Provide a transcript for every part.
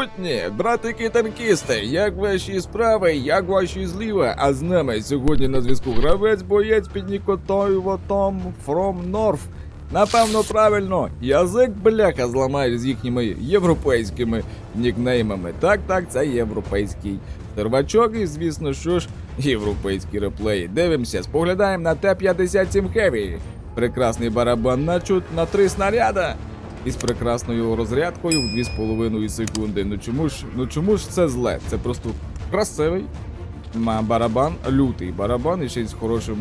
присутні, братики танкісти, як ваші справи, як ваші зліва? А з нами сьогодні на зв'язку гравець боєць під нікотою Ватом From North. Напевно, правильно, язик бляха зламає з їхніми європейськими нікнеймами. Так, так, це європейський сервачок, і звісно, що ж, європейські реплеї. Дивимося, споглядаємо на Т-57 Heavy. Прекрасний барабан на чут на три снаряда. Із прекрасною розрядкою в 2,5 секунди. Ну чому ж, ну чому ж це зле? Це просто красивий барабан, лютий барабан і ще й з хорошим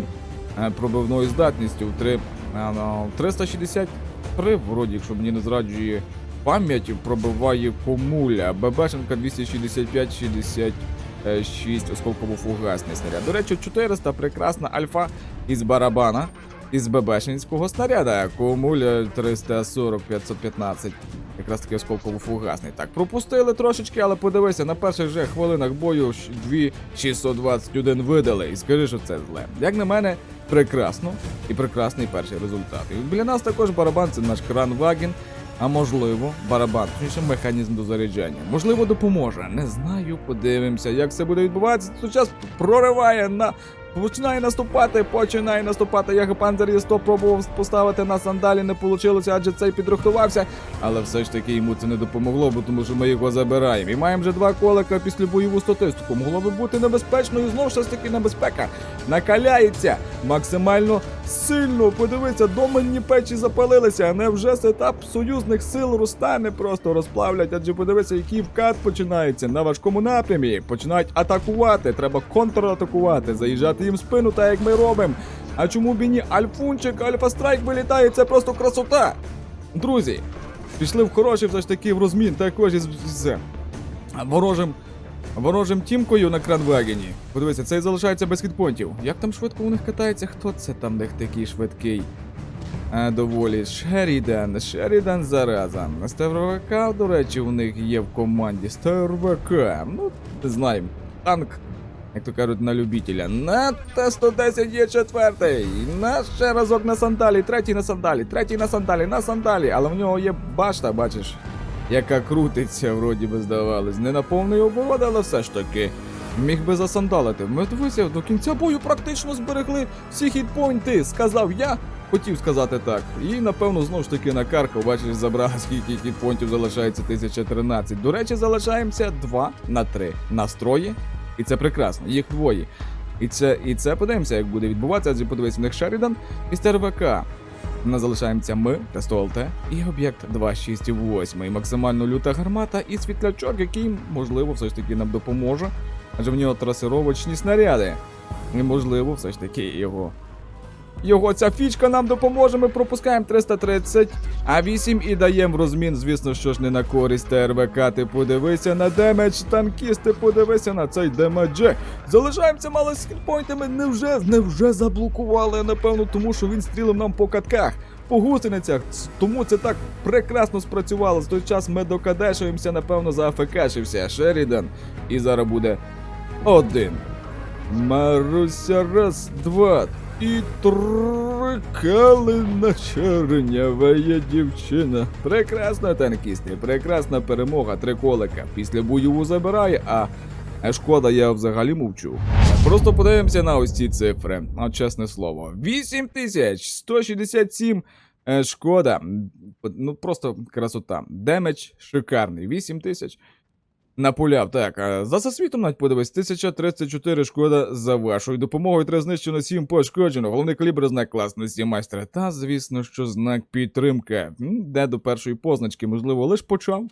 е, пробивною здатністю в три, е, ну, 363, вроді, якщо мені не зраджує пам'ять, пробиває комуля. ББшенка 265-66 осколково-фугасний снаряд. До речі, 400 прекрасна альфа із барабана. Із ББшинського снаряда, комуля 340-515. Якраз таки осколково-фугасний. Так, пропустили трошечки, але подивися, на перших же хвилинах бою щ- 2621 видали. І скажи, що це зле. Як на мене, прекрасно і прекрасний перший результат. І біля нас також барабан це наш кран Ваген. А можливо, барабан, точніше механізм до заряджання. Можливо, допоможе. Не знаю, подивимося, як це буде відбуватися. Тут час прориває на. Починає наступати, починає наступати. Я Панзер є 100 пробував поставити на сандалі, не вийшло, адже цей підрихтувався. Але все ж таки йому це не допомогло, бо тому що ми його забираємо. І маємо вже два колика після бойову статистику. Могло би бути небезпечною, знову ж таки небезпека. Накаляється максимально сильно. Подивися, доменні печі запалилися. Невже сетап союзних сил Рустани просто розплавлять? Адже подивися, який вкат починається на важкому напрямі. Починають атакувати. Треба контратакувати, заїжджати їм в спину, так як ми робимо. А чому б і ні? Альфунчик, Альфа-страйк вилітає, це просто красота. Друзі, пішли в хороший все ж таки в розмін, також із з ворожим. Ворожим тімкою на кранвагені. Подивися, цей залишається без хітпонтів. Як там швидко у них катається? Хто це там них такий швидкий? А, доволі Шерідан. Шерідан зараза. СТРВК, до речі, у них є в команді. СТРВК. Ну, не знаємо. Танк, як то кажуть, на любителя. На Т-110 є четвертий. На ще разок на сандалі, третій на сандалі, третій на сандалі, на сандалі. Але в нього є башта, бачиш, яка крутиться, вроді би здавалось. Не на повний оборот, але все ж таки. Міг би засандалити. Ми дивися, до кінця бою практично зберегли всі хітпойнти, сказав я. Хотів сказати так. І напевно знову ж таки на карку, бачиш, забрали скільки хітпойнтів залишається 1013. До речі, залишаємося 2 на 3 настрої. І це прекрасно, їх двоє. І це, і це подивимося, як буде відбуватися, адже подивись, в них Шерідан і СТРВК. Нас залишаємося ми, ТСТОЛТ і об'єкт 268. Максимально люта гармата і світлячок, який, можливо, все ж таки нам допоможе. Адже в нього трасировочні снаряди. І можливо, все ж таки його. Його ця фічка нам допоможе. Ми пропускаємо 330, а 8 і даємо розмін, звісно, що ж не на користь ТРВК. Ти подивися на демедж танкіст, ти подивися на цей демедж. Залишаємося мало з хітпойнтами. Невже, невже заблокували, напевно, тому що він стрілив нам по катках. По гусеницях, тому це так прекрасно спрацювало. З той час ми докадешуємося, напевно, заафекешився Шерідан. І зараз буде один. Маруся, раз, два. І три калина чорнява дівчина. Прекрасна танкісти, прекрасна перемога, три колика. Після бойову забирає, а шкода, я взагалі мовчу. Просто подивимося на ось ці цифри. От чесне слово. 8167 е, шкода. Ну просто красота. Демедж шикарний. 8000. Напуляв, так. За засвітом навіть подивись, 1034 шкода за вашою допомогою. Три знищено сім пошкоджено. Головний калібр знак класності майстра. Та, звісно, що знак підтримки. Де до першої позначки, можливо, лиш почав.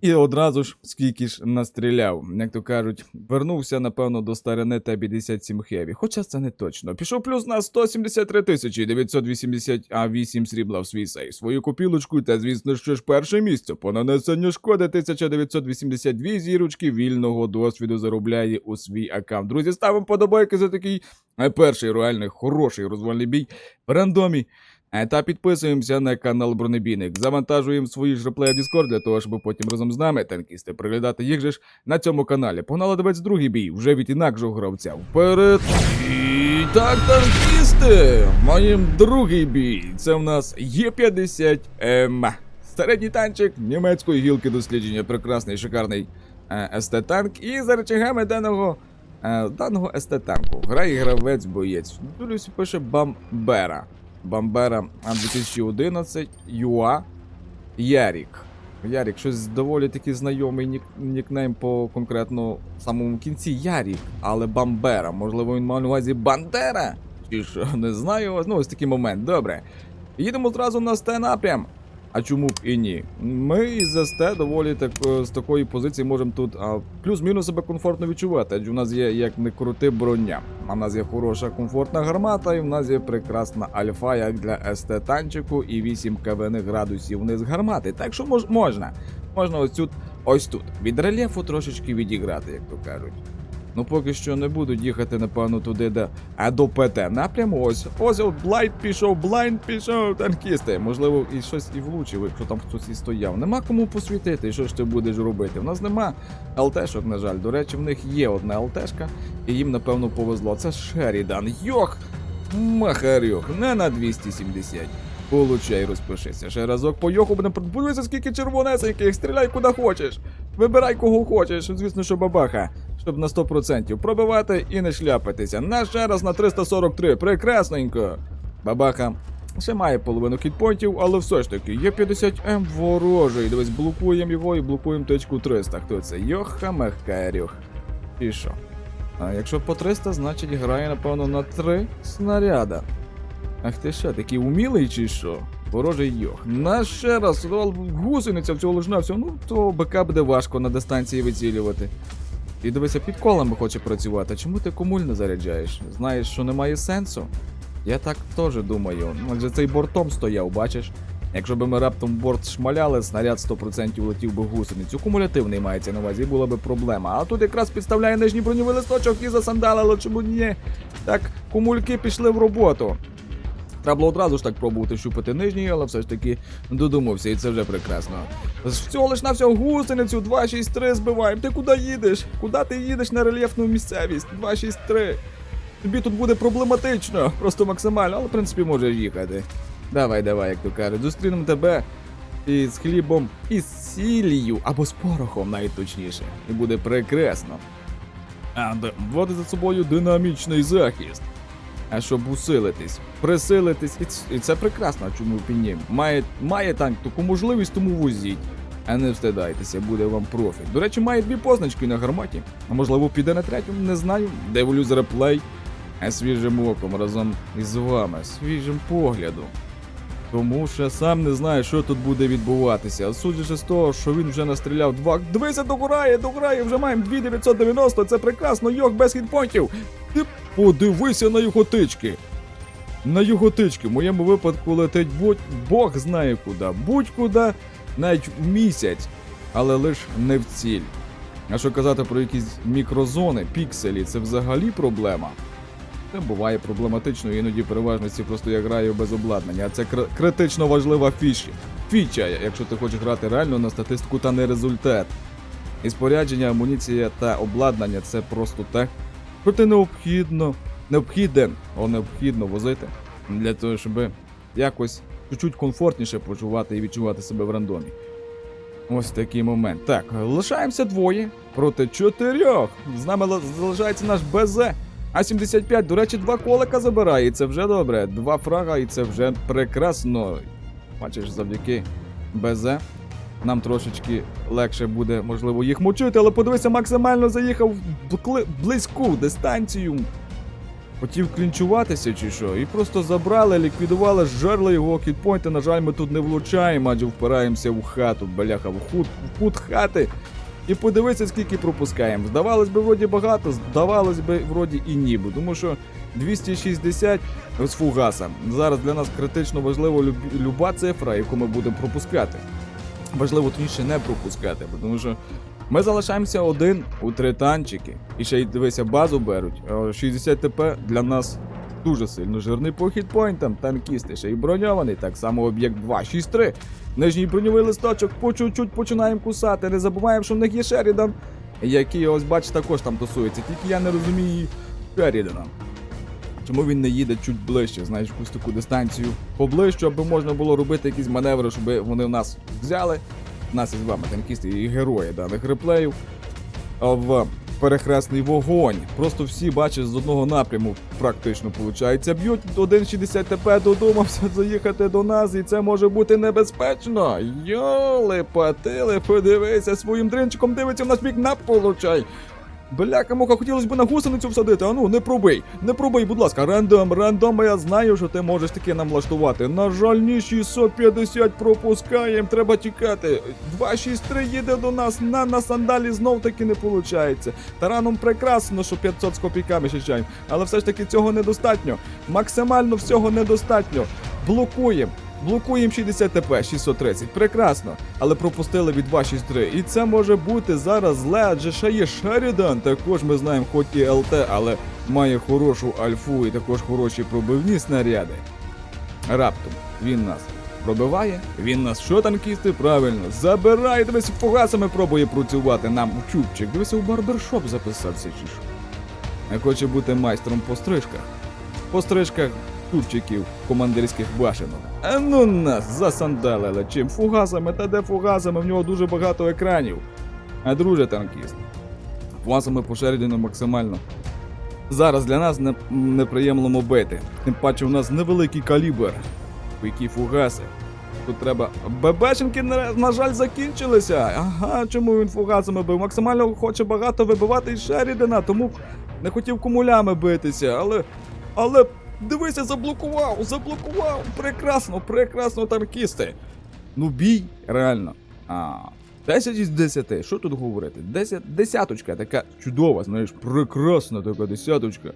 І одразу ж скільки ж настріляв, як то кажуть, вернувся, напевно, до старини Т-57 Хеві. Хоча це не точно. Пішов плюс на 173 тисячі 988 срібла в свій сейф. Свою копілочку та, звісно, що ж перше місце по нанесенню шкоди 1982 зірочки вільного досвіду заробляє у свій аккаунт. Друзі, ставимо подобайки за такий е, перший реальний хороший розвальний бій в рандомі. Е, Та підписуємося на канал Бронебійник. Завантажуємо свої ж реплеї Discord для того, щоб потім разом з нами танкісти приглядати їх же ж на цьому каналі. Погнали дивитися другий бій, вже від інакшого гравця. Вперед! І так, танкісти! Маємо другий бій. Це в нас Є50 ем, Середній танчик німецької гілки дослідження, прекрасний, шикарний е, СТ-танк. І за речагами даного, е, даного СТ-танку грає гравець боєць. Дивлюсь, пише Бамбера. Бамбера а, 2011 ЮА Ярік. Ярік, щось доволі таки знайомий нік, нікнейм по конкретно самому кінці Ярік, але Бамбера. Можливо, він мав на увазі Бандера? Чи що, не знаю. Ну, ось такий момент. Добре. Їдемо зразу на стенапрям. напрям. А чому б і ні? Ми із СТ доволі так, е, з такої позиції можемо тут плюс-мінус себе комфортно відчувати, адже у нас є як не крути броня. А в нас є хороша комфортна гармата, і в нас є прекрасна альфа, як для СТ танчику, і 8 КВН градусів вниз гармати. Так що мож, можна. Можна ось тут, ось тут. Від рельєфу трошечки відіграти, як то кажуть. Ну поки що не будуть їхати, напевно, туди, де. А до ПТ напряму ось. Ось от блайнд пішов, блайнд пішов, танкісти. Можливо, і щось і влучив, якщо там хтось і стояв. Нема кому посвітити, що ж ти будеш робити? У нас нема ЛТшок, на жаль. До речі, в них є одна ЛТшка, і їм, напевно, повезло. Це Шерідан. Йох! Махарьох, не на 270. Получай, розпишися. Ще разок по йоху будемо подивися, скільки червонесеньких, стріляй куди хочеш. Вибирай кого хочеш, звісно, що бабаха. Щоб на 100% пробивати і не шляпатися. На ще раз на 343. Прекрасненько. Бабаха ще має половину кітпонтів, але все ж таки є 50М ворожий. Дивись, блокуємо його і блокуємо точку 300. Хто це? Йоха Мехкарюх. І що? А якщо по 300, значить грає, напевно, на 3 снаряда. Ах ти що, такий умілий чи що? Ворожий йох. На ще раз, гусениця всього лежна, всього, ну то БК буде важко на дистанції вицілювати. І дивися, під колами хоче працювати. Чому ти комуль не заряджаєш? Знаєш, що немає сенсу? Я так теж думаю. Адже цей бортом стояв, бачиш? Якщо б ми раптом борт шмаляли, снаряд 100% летів би гусеницю. Кумулятивний мається на увазі, була би проблема. А тут якраз підставляє нижній броньовий листочок і засандалило, чому ні? Так, кумульки пішли в роботу. Треба було одразу ж так пробувати щупати нижній, але все ж таки додумався, і це вже прекрасно. Всього лиш на всього гусеницю 263 збиваємо. Ти куди їдеш? Куди ти їдеш на рельєфну місцевість? 263. Тобі тут буде проблематично, просто максимально, але в принципі можеш їхати. Давай, давай, як то кажуть, зустрінемо тебе із хлібом і з сіллю, або з порохом, навіть точніше. І буде прекрасно. А, вводить за собою динамічний захист. А щоб усилитись, присилитись, і це прекрасно, чому б. Має, має танк таку можливість, тому возіть. А не встидайтеся, буде вам профіт. До речі, має дві позначки на гарматі. А можливо піде на третьому, не знаю. Дивлюсь реплей. Свіжим оком разом із вами, свіжим поглядом. Тому що сам не знаю, що тут буде відбуватися. Судячи з того, що він вже настріляв два. Дивися, догорає, догорає, вже маємо 2990, це прекрасно, йох без хітпонтів. Подивися на його тички. На його тички. В моєму випадку летить будь Бог знає куди. Будь-куди, навіть в місяць, але лиш не в ціль. А що казати про якісь мікрозони, пікселі, це взагалі проблема. Це буває проблематично, іноді переважності просто я граю без обладнання. А це кр- критично важлива фіші. Фіча, якщо ти хочеш грати реально на статистику та не результат. І спорядження, амуніція та обладнання це просто те, ти необхідно, необхіден, о, необхідно возити для того, щоб якось чуть-чуть комфортніше почувати і відчувати себе в рандомі. Ось такий момент. Так, лишаємося двоє проти чотирьох. З нами залишається наш БЗ. А75, до речі, два колика забирає, і це вже добре. Два фрага, і це вже прекрасно. Бачиш, завдяки БЗ. Нам трошечки легше буде, можливо, їх мучити, але подивися, максимально заїхав близьку дистанцію. Хотів клінчуватися чи що, і просто забрали, ліквідували, жерли його кітпойнти. На жаль, ми тут не влучаємо, адже впираємося в хату, бляха, в кут, в кут хати. І подивися, скільки пропускаємо. Здавалось би, вроді багато, здавалось би, вроді і ні, бо тому що 260 з фугаса. Зараз для нас критично важливо люб- люба цифра, яку ми будемо пропускати. Важливо точніше не пропускати, бо тому що ми залишаємося один у три танчики. І ще й дивися, базу беруть. Е, 60 ТП для нас дуже сильно жирний по хітпойнтам, танкісти, ще й броньований, так само об'єкт 263. Нижній броньовий листочок по чуть-чуть починаємо кусати. Не забуваємо, що в них є Шерідан, який, ось бач, також там тусується. Тільки я не розумію Шерідана. Чому він не їде чуть ближче, знаєш, якусь таку дистанцію поближче, аби можна було робити якісь маневри, щоб вони в нас взяли. Нас із вами танкісти і герої даних реплеїв. В перехресний вогонь. Просто всі бачать з одного напряму, практично виходить. Б'ють 1,60 ТП, додумався заїхати до нас, і це може бути небезпечно. Йоли, патили, подивися своїм дринчиком, дивиться в наш бік на получай. Бляка муха, хотілося б на гусеницю всадити, а ну не пробий, не пробий, будь ласка, рандом, рандом, я знаю, що ти можеш таке нам влаштувати. На жаль, ні 650 пропускаємо, треба тікати. 263 їде до нас, на, на сандалі знов таки не виходить. Тараном прекрасно, що 500 з копійками ще але все ж таки цього недостатньо. Максимально всього недостатньо. Блокуємо. Блокуємо 60 ТП, 630. Прекрасно. Але пропустили від 263. І це може бути зараз зле, адже ще є Шерідан. Також ми знаємо, хоч і ЛТ, але має хорошу альфу і також хороші пробивні снаряди. Раптом він нас пробиває, він нас що танкісти? Правильно, забирає, дивись, фугасами пробує працювати нам у чубчик. Дивися, у барбершоп записався чи що. Не хоче бути майстром по стрижках. По стрижках чубчиків командирських башенок. А ну нас засандалили чим фугасами та де фугасами, в нього дуже багато екранів. А друже танкіст. Фугасами по Шерідіну максимально. Зараз для нас не, неприємно бити. Тим паче у нас невеликий калібр. Які фугаси. Тут треба. ББшенки, на, на жаль, закінчилися. Ага, чому він фугасами бив? Максимально хоче багато вибивати із Шерідена, тому не хотів кумулями битися, але. Але дивися, заблокував, заблокував. Прекрасно, прекрасно танкісти. Ну, бій, реально. А, 10 із 10. Що тут говорити? 10, десяточка така чудова, знаєш, прекрасна така десяточка.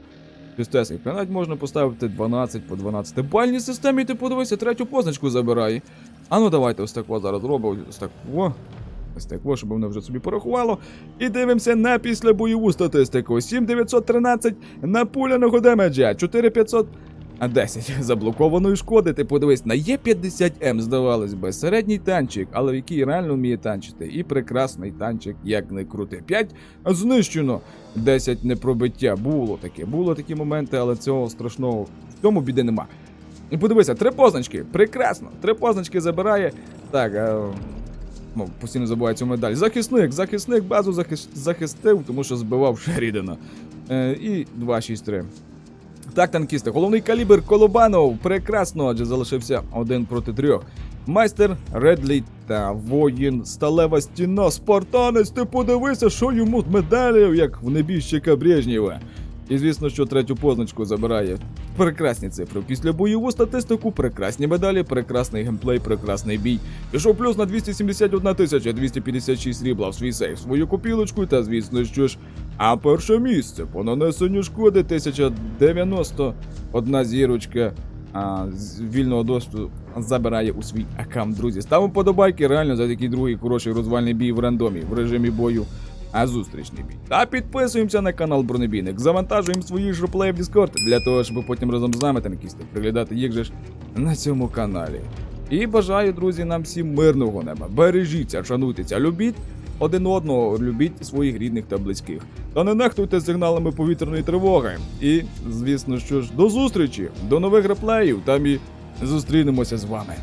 Чистесенько. Навіть можна поставити 12 по 12 бальній системі, ти подивися, третю позначку забирає. А ну давайте ось так зараз зробимо. Ось так о. Ось так, о, щоб воно вже собі порахувало. І дивимося на післябойову статистику. 7913 напуляного демеджа, 4500. А 10 заблокованої шкоди, ти подивись, на Є50М, здавалось би, середній танчик, але в який реально вміє танчити. І прекрасний танчик, як не крути. 5 знищено, 10 непробиття. Було таке, було такі моменти, але цього страшного в цьому біди нема. І подивися, три позначки, прекрасно, три позначки забирає. Так, а... Ну, постійно забуваю цю медаль. Захисник, захисник базу захис... захистив, тому що збивав Шерідена. Е, і 2-6-3. Так, танкісти, головний калібр Колобанов. Прекрасно, адже залишився один проти трьох. Майстер Редлі та воїн Сталева стіна. Спартанець, ти подивися, що йому з медалів, як в небіжчика Брежнєва. І звісно, що третю позначку забирає. Прекрасні цифри. Після бойову статистику, прекрасні медалі, прекрасний геймплей, прекрасний бій. Пішов плюс на 271 тисяча 256 срібла в свій сейф, свою копілочку та, звісно, що ж. А перше місце по нанесенню шкоди 1090, одна зірочка а, з вільного доступу забирає у свій аккаунт, друзі. Ставимо подобайки реально за такий другий хороший розвальний бій в рандомі в режимі бою. А зустрічний бій. Та підписуємося на канал Бронебійник, завантажуємо свої ж реплеї в Discord для того, щоб потім разом з нами танкісти приглядати їх же ж на цьому каналі. І бажаю, друзі, нам всім мирного неба. Бережіться, шануйтеся, любіть один одного, любіть своїх рідних та близьких. Та не нехтуйте сигналами повітряної тривоги. І, звісно, що ж, до зустрічі, до нових реплеїв, там і зустрінемося з вами.